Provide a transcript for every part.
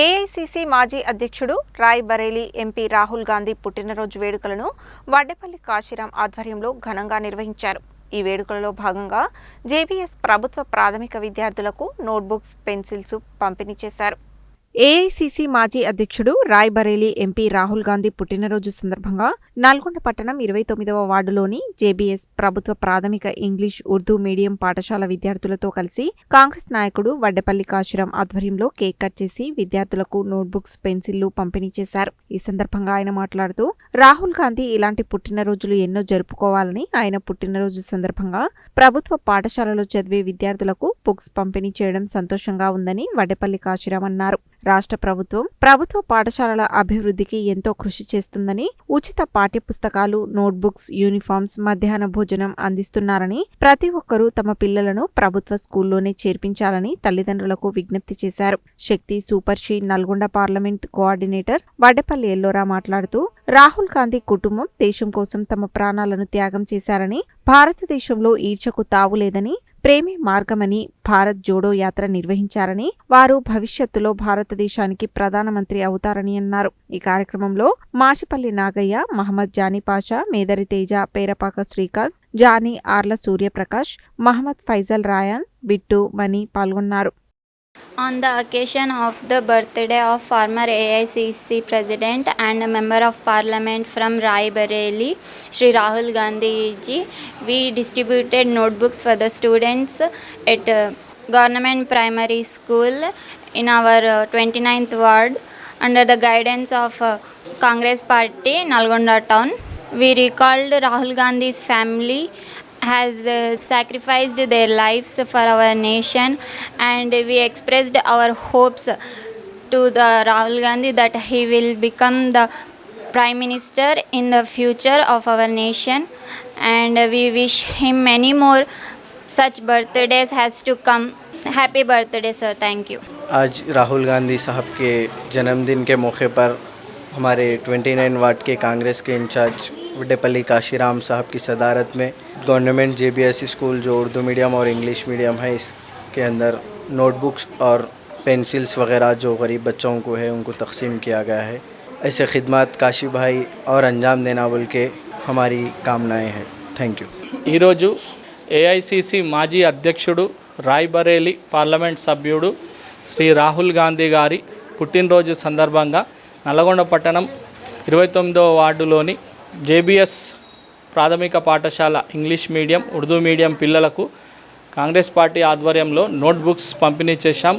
AICC మాజీ అధ్యక్షుడు Rae Bareli MP Rahul Gandhi పుట్టినరోజు వేడుకలను వడ్డేపల్లి కాశీరాం ఆధ్వర్యంలో ఘనంగా నిర్వహించారు. ఈ వేడుకలలో భాగంగా జేబీఎస్ ప్రభుత్వ ప్రాథమిక విద్యార్థులకు నోట్బుక్స్ పెన్సిల్స్ పంపిణీ చేశారు. ఏఐసిసి మాజీ అధ్యక్షుడు రాయ్ బరేలీ ఎంపీ రాహుల్ గాంధీ పుట్టినరోజు సందర్భంగా నల్గొండ పట్టణం ఇరవై తొమ్మిదవ వార్డులోని జేబీఎస్ ప్రభుత్వ ప్రాథమిక ఇంగ్లీష్ ఉర్దూ మీడియం పాఠశాల విద్యార్థులతో కలిసి కాంగ్రెస్ నాయకుడు వడ్డెపల్లి కాశీరాం ఆధ్వర్యంలో కేక్ కట్ చేసి విద్యార్థులకు నోట్బుక్స్ పెన్సిళ్ళు పంపిణీ చేశారు. ఈ సందర్భంగా ఆయన మాట్లాడుతూ రాహుల్ గాంధీ ఇలాంటి పుట్టినరోజులు ఎన్నో జరుపుకోవాలని ఆయన పుట్టినరోజు సందర్భంగా ప్రభుత్వ పాఠశాలలో చదివే విద్యార్థులకు బుక్స్ పంపిణీ చేయడం సంతోషంగా ఉందని వడ్డెపల్లి కాశీరాం అన్నారు. రాష్ట్ర ప్రభుత్వం ప్రభుత్వ పాఠశాలల అభివృద్ధికి ఎంతో కృషి చేస్తుందని ఉచిత పాఠ్యపుస్తకాలు నోట్బుక్స్ యూనిఫామ్స్ మధ్యాహ్న భోజనం అందిస్తున్నారని ప్రతి ఒక్కరూ తమ పిల్లలను ప్రభుత్వ స్కూల్లోనే చేర్పించాలని తల్లిదండ్రులకు విజ్ఞప్తి చేశారు. Shakti super she Nalgonda parliament coordinator Vaddapalli Ellora మాట్లాడుతూ రాహుల్ గాంధీ కుటుంబం దేశం కోసం తమ ప్రాణాలను త్యాగం చేశారని భారతదేశంలో ఈర్చకు తావులేదని ప్రేమే మార్గమని భారత్ జోడో యాత్ర నిర్వహించారని వారు భవిష్యత్తులో భారతదేశానికి ప్రధానమంత్రి అవుతారని అన్నారు. ఈ కార్యక్రమంలో మాసిపల్లి నాగయ్య మహమ్మద్ జానీ పాషా మేదరి తేజ పేరపాక శ్రీకాంత్ జానీ ఆర్ల సూర్యప్రకాష్ మహమ్మద్ ఫైజల్ రాయాన్ బిట్టు మణి పాల్గొన్నారు. On the occasion of the birthday of former AICC President and a Member of Parliament from Rai Bareli, Sri Rahul Gandhi ji, we distributed notebooks for the students at uh, Government Primary School in our uh, 29th ward under the guidance of uh, Congress Party, Nalgonda Town. We recalled Rahul Gandhi's family has uh, sacrificed their lives for our nation and we expressed our hopes to the Rahul Gandhi that he will become the prime minister in the future of our nation and we wish him many more such birthdays has to come happy birthday sir thank you आज राहुल गांधी साहब के जन्मदिन के मौके पर हमारे 29 ward के कांग्रेस के इंचार्ज वड्डेपल्ली काशीराम साहब की सदारत में गवर्नमेंट जे स्कूल जो उर्दू मीडियम और इंग्लिश मीडियम है इसके अंदर नोटबुक्स और पेंसिल्स वगैरह जो गरीब बच्चों को है उनको तकसीम किया गया है ऐसे खिदमत काशी भाई और अंजाम देना बोल के हमारी कामनाएं हैं थैंक यू ఈరోజు ఏఐసిసి మాజీ అధ్యక్షుడు రాయ్ బరేలి పార్లమెంట్ సభ్యుడు శ్రీ రాహుల్ గాంధీ గారి పుట్టినరోజు సందర్భంగా నల్లగొండ పట్టణం ఇరవై తొమ్మిదవ వార్డులోని జేబిఎస్ ప్రాథమిక పాఠశాల ఇంగ్లీష్ మీడియం ఉర్దూ మీడియం పిల్లలకు కాంగ్రెస్ పార్టీ ఆధ్వర్యంలో నోట్బుక్స్ పంపిణీ చేశాం.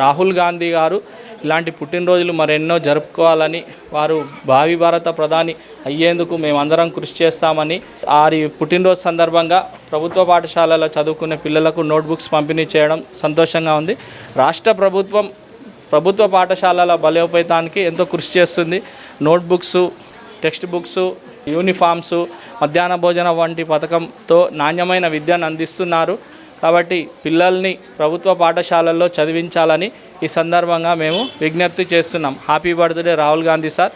రాహుల్ గాంధీ గారు ఇలాంటి పుట్టినరోజులు మరెన్నో జరుపుకోవాలని వారు భావి భారత ప్రధాని అయ్యేందుకు మేమందరం కృషి చేస్తామని వారి పుట్టినరోజు సందర్భంగా ప్రభుత్వ పాఠశాలలో చదువుకునే పిల్లలకు నోట్బుక్స్ పంపిణీ చేయడం సంతోషంగా ఉంది. రాష్ట్ర ప్రభుత్వం ప్రభుత్వ పాఠశాలల బలోపేతానికి ఎంతో కృషి చేస్తుంది. నోట్బుక్స్ టెక్స్ట్ బుక్స్ యూనిఫామ్స్ మధ్యాహ్న భోజన వంటి పథకంతో నాణ్యమైన విద్యను అందిస్తున్నారు. కాబట్టి పిల్లల్ని ప్రభుత్వ పాఠశాలల్లో చదివించాలని ఈ సందర్భంగా మేము విజ్ఞప్తి చేస్తున్నాం. Happy birthday Rahul Gandhi sir.